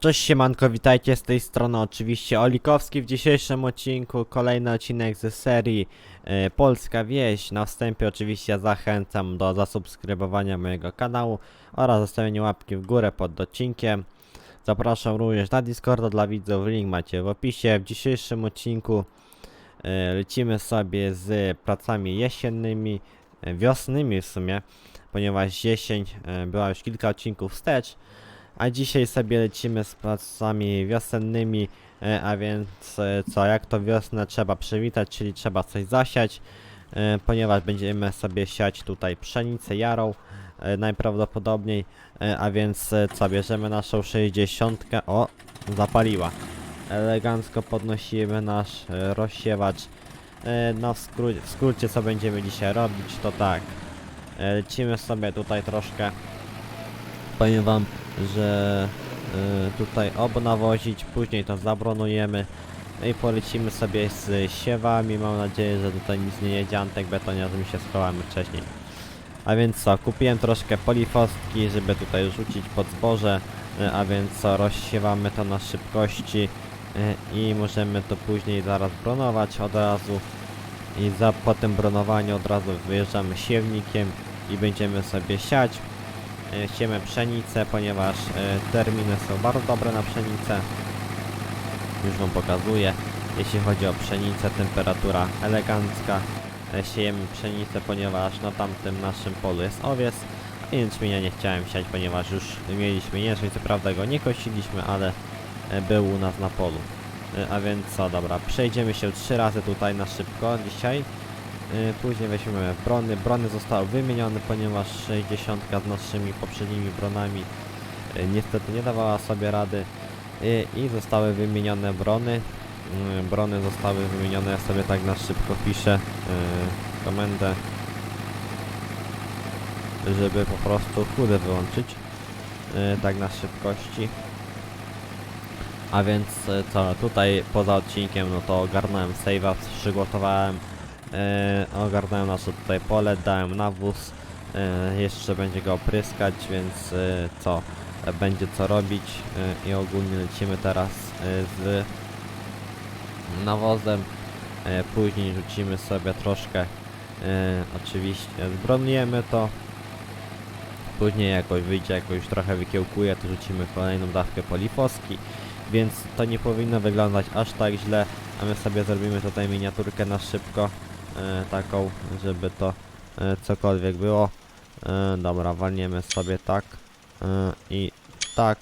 Cześć siemanko, witajcie z tej strony oczywiście Olikowski w dzisiejszym odcinku kolejny odcinek ze serii e, Polska Wieś. Na wstępie oczywiście zachęcam do zasubskrybowania mojego kanału oraz zostawienia łapki w górę pod odcinkiem. Zapraszam również na Discorda dla widzów, link macie w opisie. W dzisiejszym odcinku e, lecimy sobie z pracami jesiennymi, e, wiosnymi w sumie, ponieważ jesień e, była już kilka odcinków wstecz. A dzisiaj sobie lecimy z pracami wiosennymi, e, a więc e, co, jak to wiosnę trzeba przywitać, czyli trzeba coś zasiać, e, ponieważ będziemy sobie siać tutaj pszenicę jarą najprawdopodobniej, a więc co, bierzemy naszą 60, o, zapaliła. Elegancko podnosimy nasz rozsiewacz. No w, skró w skrócie co będziemy dzisiaj robić, to tak, lecimy sobie tutaj troszkę, powiem wam, że y, tutaj obnawozić, później to zabronujemy i polecimy sobie z siewami, mam nadzieję, że tutaj nic nie jedzie, Antek betoniarz mi się schowamy wcześniej. A więc co, kupiłem troszkę polifostki, żeby tutaj rzucić pod zboże, y, a więc co, rozsiewamy to na szybkości y, i możemy to później zaraz bronować od razu. I za, po tym bronowaniu od razu wyjeżdżamy siewnikiem i będziemy sobie siać siemy pszenicę, ponieważ e, terminy są bardzo dobre na pszenicę. Już Wam pokazuję. Jeśli chodzi o pszenicę, temperatura elegancka. E, siejemy pszenicę, ponieważ na tamtym naszym polu jest owiec. A jęczmienia nie chciałem siać, ponieważ już mieliśmy jęczmień, co prawda go nie kosiliśmy, ale e, był u nas na polu. E, a więc co, dobra, przejdziemy się trzy razy tutaj na szybko dzisiaj. Y, Później weźmiemy brony. Brony zostały wymienione, ponieważ 60 z naszymi poprzednimi bronami y, niestety nie dawała sobie rady Y, i zostały wymienione brony. Brony zostały wymienione, ja sobie tak na szybko piszę komendę, żeby po prostu chudę wyłączyć tak na szybkości. A więc co, tutaj poza odcinkiem no to ogarnąłem save'a, przygotowałem E, ogarnąłem nasze tutaj pole, dałem nawóz, e, jeszcze będzie go opryskać, więc e, co, będzie co robić. I ogólnie lecimy teraz z nawozem, później rzucimy sobie troszkę, oczywiście zbronujemy to, później jakoś wyjdzie, jakoś trochę wykiełkuje, to rzucimy kolejną dawkę polifoski, więc to nie powinno wyglądać aż tak źle, a my sobie zrobimy tutaj miniaturkę na szybko, taką, żeby to e, cokolwiek było. E, dobra, walniemy sobie tak e, i tak,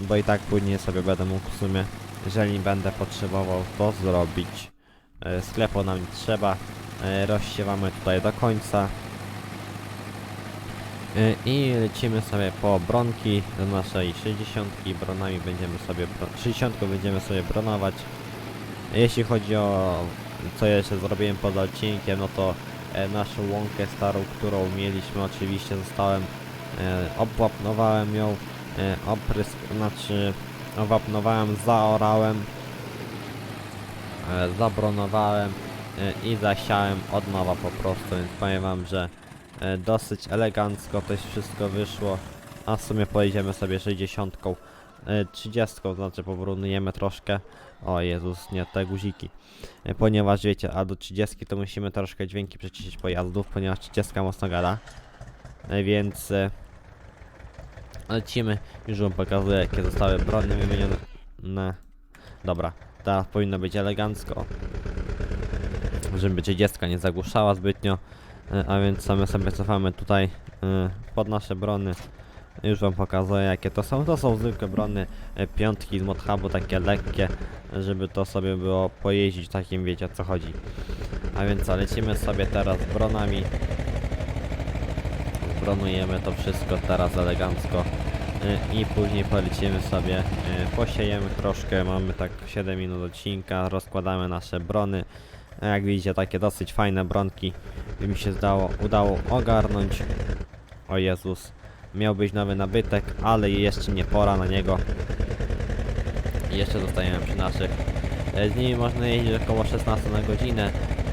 bo i tak później sobie będę mógł w sumie, jeżeli będę potrzebował to zrobić. E, sklepu nam nie trzeba, e, rozsiewamy tutaj do końca. E, I lecimy sobie po bronki do naszej 60. Bronami będziemy sobie, bro 60 będziemy sobie bronować. Jeśli chodzi o co jeszcze zrobiłem poza odcinkiem, no to e, naszą łąkę starą, którą mieliśmy oczywiście zostałem, e, obwapnowałem ją, e, oprysk, znaczy owapnowałem, zaorałem, e, zabronowałem e, i zasiałem od nowa po prostu, więc powiem wam, że e, dosyć elegancko to wszystko wyszło, a w sumie pojedziemy sobie 60, e, 30, znaczy porównujemy troszkę, o Jezus, nie te guziki. E, Ponieważ wiecie, a do 30 to musimy troszkę dźwięki przeciszyć pojazdów, ponieważ 30 mocno gada. E, Więc e, lecimy. Już wam pokazuję jakie zostały brony wymienione. Ne. Dobra, teraz powinno być elegancko. Żeby 30 nie zagłuszała zbytnio. E, A więc same sobie cofamy tutaj e, pod nasze brony. Już wam pokazuję jakie to są. To są zwykłe brony e, piątki z modhubu, takie lekkie, żeby to sobie było pojeździć, takim wiecie o co chodzi. A więc co, lecimy sobie teraz bronami. Bronujemy to wszystko teraz elegancko. E, I później polecimy sobie, e, posiejemy troszkę, mamy tak 7 minut odcinka, rozkładamy nasze brony. Jak widzicie, takie dosyć fajne bronki mi się zdało, udało ogarnąć. O Jezus, miał być nowy nabytek, ale jeszcze nie pora na niego. Jeszcze zostajemy przy naszych. E, Z nimi można jeździć około 16 na godzinę,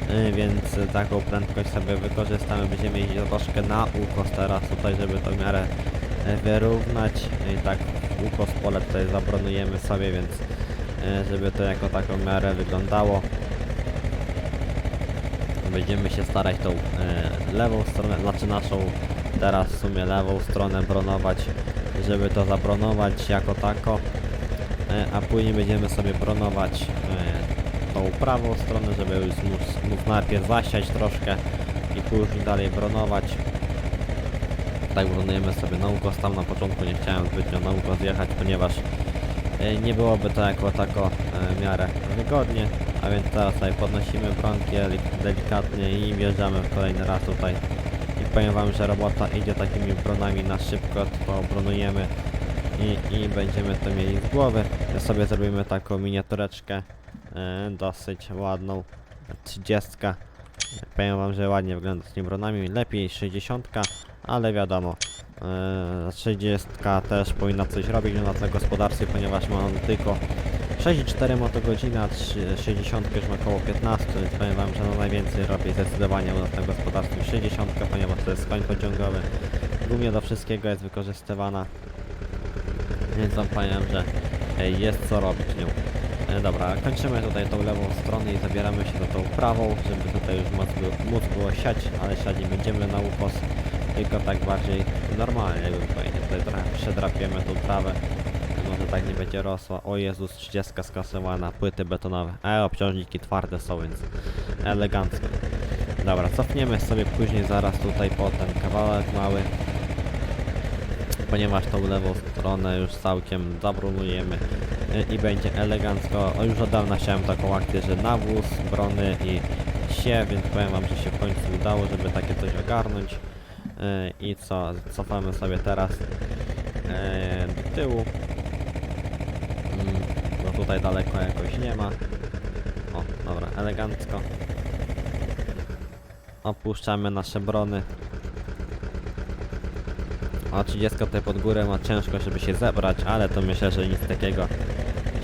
e, więc taką prędkość sobie wykorzystamy. Będziemy jeździć troszkę na ukos teraz tutaj, żeby to w miarę e, wyrównać. I tak ukos pole tutaj zabronujemy sobie, więc żeby to jako taką miarę wyglądało. Będziemy się starać tą lewą stronę, znaczy naszą teraz w sumie lewą stronę bronować, żeby to zabronować jako tako, e, a później będziemy sobie bronować e, tą prawą stronę, żeby móc, móc najpierw zasiać troszkę i później dalej bronować. Tak bronujemy sobie na ukos, tam na początku nie chciałem zbytnio na ukos jechać, ponieważ e, nie byłoby to jako tako w miarę wygodnie, a więc teraz sobie podnosimy delik- delikatnie i wjeżdżamy w kolejny raz tutaj. Powiem wam, że robota idzie takimi bronami na szybko, to bronujemy i, i będziemy to mieli z głowy. My sobie zrobimy taką miniatureczkę e, dosyć ładną, 30. Powiem wam, że ładnie wygląda z tymi bronami, lepiej 60, ale wiadomo, e, 30 też powinna coś robić na tym gospodarstwie, ponieważ ma on tylko 6,4 motogodziny, a trzy- 60 już ma około 15, więc powiem wam, że no najwięcej robi zdecydowanie u nas na gospodarstwie 60, ponieważ to jest koń pociągowy. Głównie do wszystkiego jest wykorzystywana, więc wam powiem, że e, jest co robić nią. E, Dobra, kończymy tutaj tą lewą stronę i zabieramy się do tą prawą, żeby tutaj już móc, było- móc było siać, ale siać nie będziemy na ukos, tylko tak bardziej normalnie, jakbym powiedział. Tutaj trochę przedrapiemy tą trawę, tak nie będzie rosła. O Jezus, 30 skasowana, płyty betonowe. E, obciążniki twarde są, więc elegancko. Dobra, cofniemy sobie później zaraz tutaj po ten kawałek mały, ponieważ tą lewą stronę już całkiem zabrunujemy y, i będzie elegancko. O, już od dawna chciałem taką akcję, że nawóz, brony i sie, więc powiem wam, że się w końcu udało, żeby takie coś ogarnąć. Y, I co, cofamy sobie teraz y, do tyłu. Tutaj daleko jakoś nie ma. O, dobra, elegancko. Opuszczamy nasze brony. A 30 tutaj pod górę ma ciężko, żeby się zebrać, ale to myślę, że nic takiego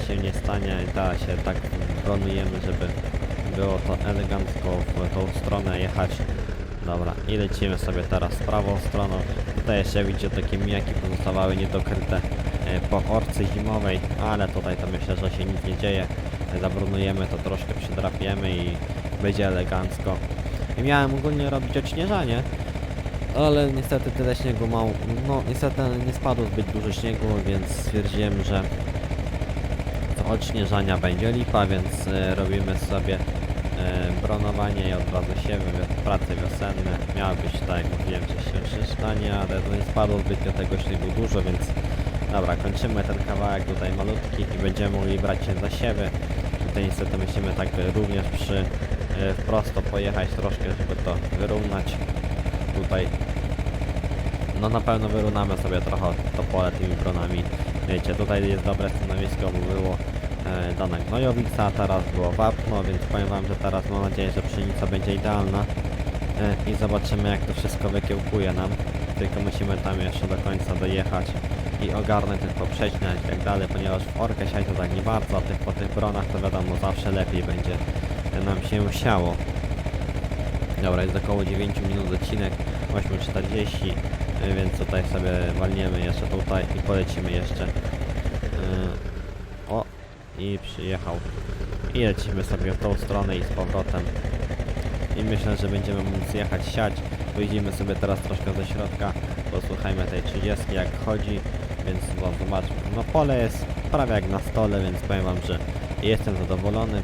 się nie stanie da się tak bronujemy, żeby było to elegancko w tą stronę jechać. Dobra, i lecimy sobie teraz prawą stroną. Tutaj jeszcze widzicie takie mijaki pozostawały niedokryte po orce zimowej, ale tutaj to myślę, że się nic nie dzieje. Zabrunujemy to troszkę, przydrapiemy i będzie elegancko. Miałem ogólnie robić odśnieżanie, ale niestety tyle śniegu mało, no niestety nie spadło zbyt dużo śniegu, więc stwierdziłem, że do odśnieżania będzie lipa, więc e, robimy sobie e, bronowanie i od razu siewy, prace wiosenne. Miało być tak jak mówiłem wcześniej odśnieżanie, ale to nie spadło zbytnio tego śniegu dużo, więc dobra, kończymy ten kawałek tutaj malutki i będziemy mogli brać się za siewy. Tutaj niestety musimy tak również przy e, prosto pojechać troszkę, żeby to wyrównać tutaj no na pewno wyrównamy sobie trochę to pole tymi bronami. Wiecie, tutaj jest dobre stanowisko, bo było e, dana gnojowica, teraz było wapno, więc powiem wam, że teraz mam nadzieję, że pszenica będzie idealna e, i zobaczymy jak to wszystko wykiełkuje nam. Tylko musimy tam jeszcze do końca dojechać i ogarnąć ten poprzeczniak i tak dalej, ponieważ w orkę siać to tak nie bardzo, a tych, po tych bronach to wiadomo zawsze lepiej będzie e, nam się siało. Dobra, jest około 9 minut odcinek, 8.40, y, więc tutaj sobie walniemy jeszcze tutaj i polecimy jeszcze. Y, O, i przyjechał. I lecimy sobie w tą stronę i z powrotem. I myślę, że będziemy móc jechać siać. Wyjdziemy sobie teraz troszkę ze środka, posłuchajmy tej 30 jak chodzi, więc no, zobaczmy. No pole jest prawie jak na stole, więc powiem wam, że jestem zadowolony.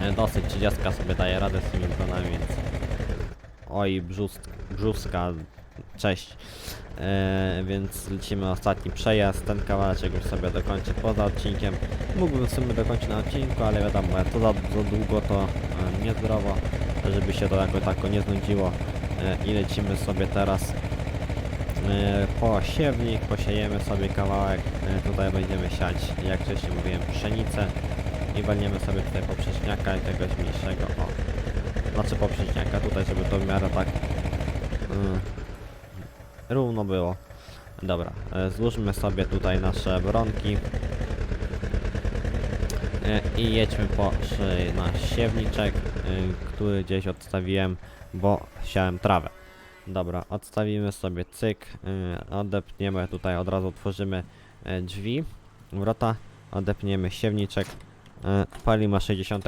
E, Dosyć 30 sobie daje radę z tymi bronami, więc... Oj, brzusk, brzuska, cześć. E, więc lecimy ostatni przejazd, ten kawałeczek już sobie dokończę poza odcinkiem. Mógłbym w sumie dokończyć na odcinku, ale wiadomo, to za, za długo to e, niezdrowo, żeby się to jako tako nie znudziło. E, I lecimy sobie teraz e, po siewnik, posiejemy sobie kawałek, e, tutaj będziemy siać, jak wcześniej mówiłem, pszenicę i walniemy sobie tutaj poprzeczniaka jakiegoś mniejszego, o, znaczy poprzeczniaka tutaj, żeby to w miarę tak mm, równo było. Dobra, e, złóżmy sobie tutaj nasze bronki i jedźmy po nasz siewniczek, który gdzieś odstawiłem, bo siałem trawę. Dobra, odstawimy sobie cyk, yy, odepniemy tutaj, od razu otworzymy yy, drzwi, wrota, odepniemy siewniczek, yy, palimy 60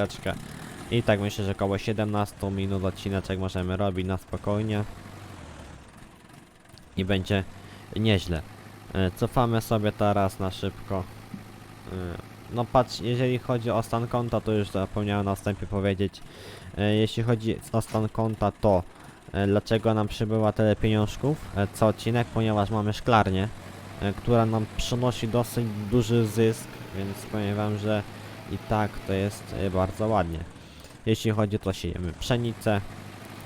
i tak myślę, że około 17 minut odcineczek możemy robić na spokojnie i będzie nieźle. Yy, cofamy sobie teraz na szybko. No patrz, jeżeli chodzi o stan konta, to już zapomniałem na wstępie powiedzieć. E, Jeśli chodzi o stan konta, to e, dlaczego nam przybyła tyle pieniążków e, co odcinek, ponieważ mamy szklarnię, e, która nam przynosi dosyć duży zysk, więc powiem wam, że i tak to jest e, bardzo ładnie. Jeśli chodzi to siejemy pszenicę,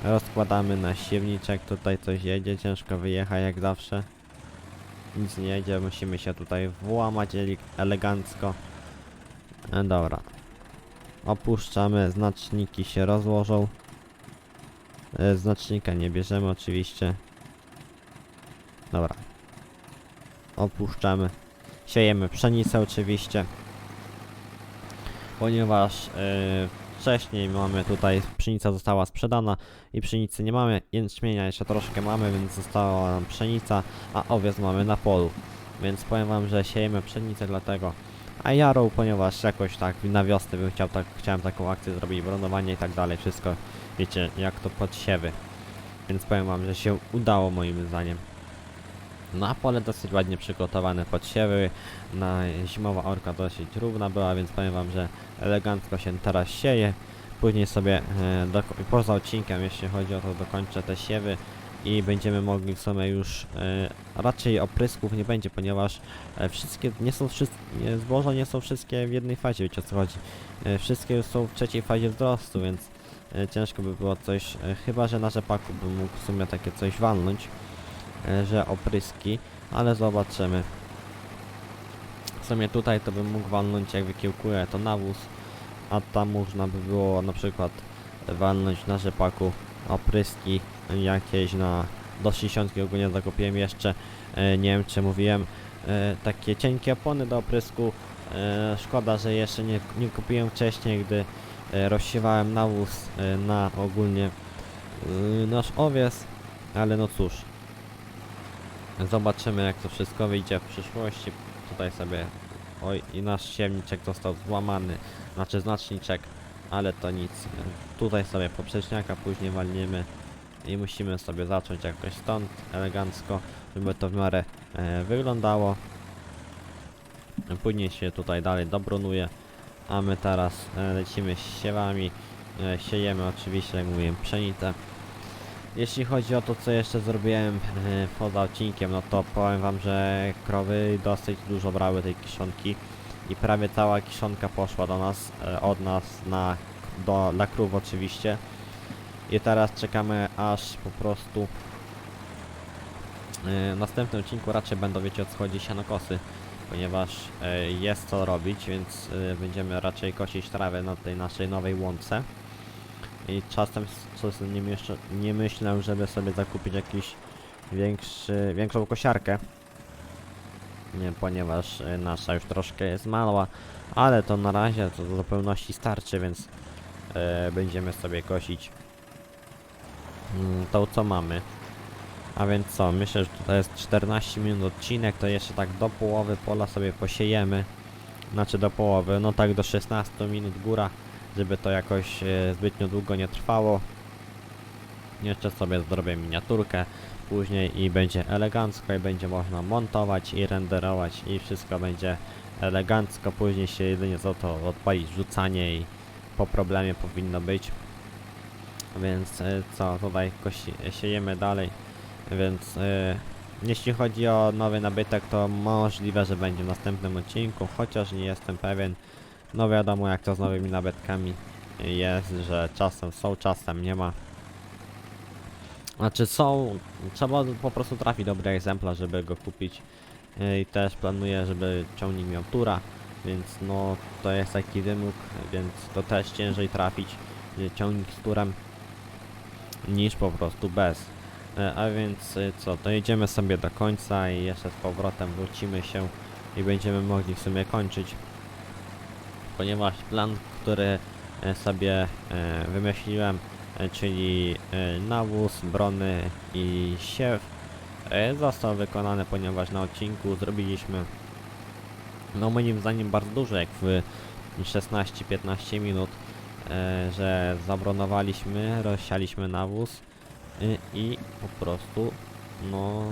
rozkładamy na siewniczek, tutaj coś jedzie, ciężko wyjechać jak zawsze. Nic nie jedzie, musimy się tutaj włamać ele- elegancko. E, dobra. Opuszczamy, znaczniki się rozłożą. E, Znacznika nie bierzemy oczywiście. Dobra. Opuszczamy. Siejemy pszenicę oczywiście. Ponieważ e, wcześniej mamy tutaj, pszenica została sprzedana i pszenicy nie mamy, jęczmienia jeszcze troszkę mamy, więc została nam pszenica, a owiec mamy na polu. Więc powiem wam, że siejemy pszenicę dlatego. A jarą, ponieważ jakoś tak na wiosnę bym chciał tak, chciałem taką akcję zrobić, bronowanie i tak dalej, wszystko wiecie, jak to podsiewy. Więc powiem wam, że się udało moim zdaniem. No a pole dosyć ładnie przygotowane podsiewy, na zimowa orka dosyć równa była, więc powiem wam, że elegancko się teraz sieje. Później sobie e, poza odcinkiem, jeśli chodzi o to, dokończę te siewy i będziemy mogli w sumie już e, raczej oprysków nie będzie, ponieważ e, wszystkie nie są wszystkie zboża nie są wszystkie w jednej fazie, wiecie o co chodzi. E, wszystkie już są w trzeciej fazie wzrostu, więc e, ciężko by było coś, e, chyba że na rzepaku bym mógł w sumie takie coś walnąć, e, że opryski, ale zobaczymy. W sumie tutaj to bym mógł walnąć jak wykiełkuję to nawóz, a tam można by było na przykład walnąć na rzepaku opryski jakieś na do 60 ogólnie zakupiłem jeszcze e, nie wiem czy mówiłem e, takie cienkie opony do oprysku. E, szkoda, że jeszcze nie, nie kupiłem wcześniej gdy rozsiewałem nawóz na ogólnie nasz owiec ale no cóż. Zobaczymy jak to wszystko wyjdzie w przyszłości. Tutaj sobie oj i nasz siewniczek został złamany znaczy znaczniczek ale to nic tutaj sobie poprzeczniaka później walniemy i musimy sobie zacząć jakoś stąd elegancko, żeby to w miarę e, wyglądało. Później się tutaj dalej dobronuje, a my teraz e, lecimy z siewami. E, siejemy oczywiście, jak mówiłem, pszenicę. Jeśli chodzi o to, co jeszcze zrobiłem e, poza odcinkiem, no to powiem wam, że krowy dosyć dużo brały tej kiszonki i prawie cała kiszonka poszła do nas, e, od nas na, do, dla krów oczywiście. I teraz czekamy aż po prostu yy, w następnym odcinku raczej będą wiecie o co chodzi sianokosy, ponieważ yy, jest co robić, więc będziemy raczej kosić trawę na tej naszej nowej łące. I czasem nie, myślę, nie myślę, żeby sobie zakupić jakiś większy, większą kosiarkę. Nie, ponieważ y, nasza już troszkę jest mała, ale to na razie to do zupełności starczy, więc y, będziemy sobie kosić mm, tą co mamy. A więc co, myślę, że tutaj jest 14 minut odcinek, to jeszcze tak do połowy pola sobie posiejemy. Znaczy do połowy, no tak do 16 minut góra, żeby to jakoś e, zbytnio długo nie trwało. Jeszcze sobie zrobię miniaturkę później i będzie elegancko i będzie można montować i renderować i wszystko będzie elegancko. Później się jedynie za to odpalić wrzucanie i po problemie powinno być. Więc e, co, tutaj kosi, siejemy dalej. Więc e, jeśli chodzi o nowy nabytek, to możliwe, że będzie w następnym odcinku, chociaż nie jestem pewien. No wiadomo jak to z nowymi nabytkami jest, że czasem są, czasem nie ma. Znaczy są, trzeba po prostu trafić dobry egzemplarz, żeby go kupić. E, I też planuję, żeby ciągnik miał tura, więc no to jest taki wymóg, więc to też ciężej trafić e, ciągnik z turem niż po prostu bez. E, A więc co, to jedziemy sobie do końca i jeszcze z powrotem wrócimy się i będziemy mogli w sumie kończyć. Ponieważ plan, który sobie wymyśliłem czyli e, nawóz, brony i siew. E, został wykonany, ponieważ na odcinku zrobiliśmy no moim zdaniem bardzo dużo, jak w 16-15 minut, e, że zabronowaliśmy, rozsialiśmy nawóz i po prostu, no,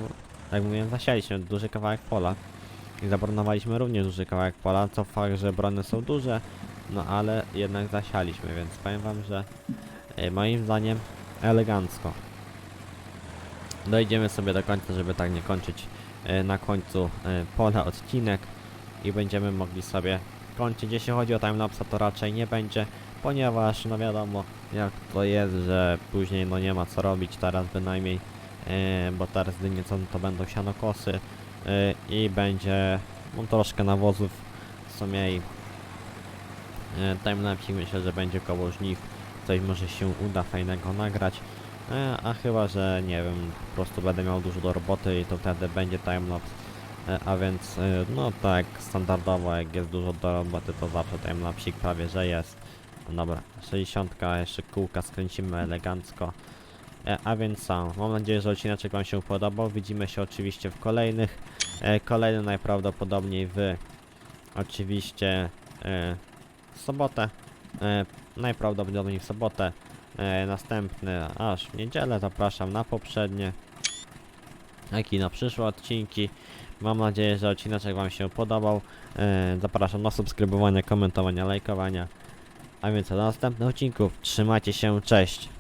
jak mówiłem, zasialiśmy duży kawałek pola. I zabronowaliśmy również duży kawałek pola, co fakt, że brony są duże, no ale jednak zasialiśmy, więc powiem wam, że e, moim zdaniem elegancko. Dojdziemy sobie do końca, żeby tak nie kończyć e, na końcu e, pola odcinek i będziemy mogli sobie kończyć. Jeśli chodzi o timelapsa, to raczej nie będzie, ponieważ no wiadomo jak to jest, że później no nie ma co robić teraz bynajmniej, e, bo teraz jedynie co to będą sianokosy e, i będzie no, troszkę nawozów w sumie i e, timelapsik myślę, że będzie koło żniw, coś może się uda fajnego nagrać. E, a chyba, że nie wiem, po prostu będę miał dużo do roboty i to wtedy będzie timelapse. E, a więc, e, no tak, standardowo jak jest dużo do roboty, to zawsze timelapsik prawie, że jest. No dobra, 60, jeszcze kółka skręcimy elegancko. A więc co, mam nadzieję, że odcinek Wam się podobał. Widzimy się oczywiście w kolejnych. Kolejny najprawdopodobniej w oczywiście w sobotę. Najprawdopodobniej w sobotę. E, następny aż w niedzielę. Zapraszam na poprzednie, jak i na przyszłe odcinki. Mam nadzieję, że odcinek Wam się podobał. E, zapraszam na subskrybowanie, komentowanie, lajkowania. A więc do następnych odcinków. Trzymajcie się, cześć!